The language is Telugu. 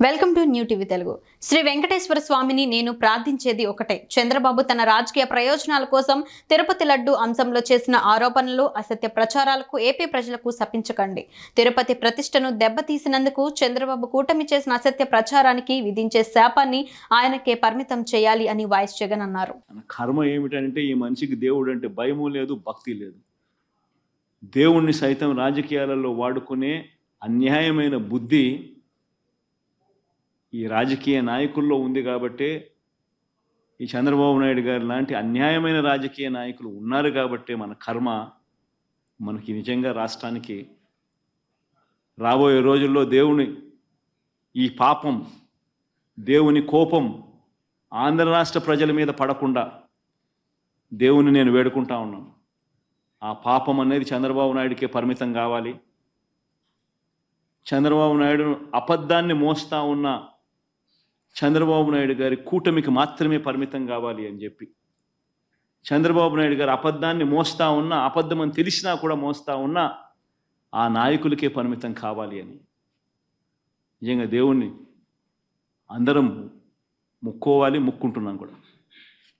Welcome to new TV Telugu. Sri Venkateswara స్వామిని నేను ప్రార్థించేది ఒకటే. చంద్రబాబు తన రాజకీయ ప్రయోజనాల కోసం తిరుపతి లడ్డు అంశంలో చేసిన ఆరోపణలు అసత్య ప్రచారాలకు ఏపీ ప్రజలకు సపించకండి తిరుపతి ప్రతిష్టను దెబ్బతీసినందుకు చంద్రబాబు కూటమి చేసిన అసత్య ప్రచారానికి విధించే శాపాన్ని ఆయనకే పరిమితం చేయాలి అని వైఎస్ జగన్ అన్నారు. మన కర్మ ఏమిటంటే ఈ మనిషికి దేవుడు అంటే భయము లేదు భక్తి లేదు. దేవుణ్ణి సైతం రాజకీయాలలో వాడుకునే అన్యాయమైన బుద్ధి ఈ రాజకీయ నాయకుల్లో ఉంది కాబట్టే ఈ చంద్రబాబు నాయుడు గారు లాంటి అన్యాయమైన రాజకీయ నాయకులు ఉన్నారు కాబట్టే మన కర్మ మనకి నిజంగా రాష్ట్రానికి రాబోయే రోజుల్లో దేవుని ఈ పాపం దేవుని కోపం ఆంధ్ర రాష్ట్ర ప్రజల మీద పడకుండా దేవుని నేను వేడుకుంటా ఉన్నాను. ఆ పాపం అనేది చంద్రబాబు నాయుడికే పరిమితం కావాలి. చంద్రబాబు నాయుడు అబద్ధాన్ని మోస్తా ఉన్న చంద్రబాబు నాయుడు గారి కూటమికి మాత్రమే పరిమితం కావాలి అని చెప్పి. చంద్రబాబు నాయుడు గారు అబద్ధాన్ని మోస్తా ఉన్నా అబద్ధం అని తెలిసినా కూడా మోస్తా ఉన్నా ఆ నాయకులకే పరిమితం కావాలి అని. నిజంగా దేవుణ్ణి అందరం ముక్కోవాలి ముక్కుంటున్నాం కూడా.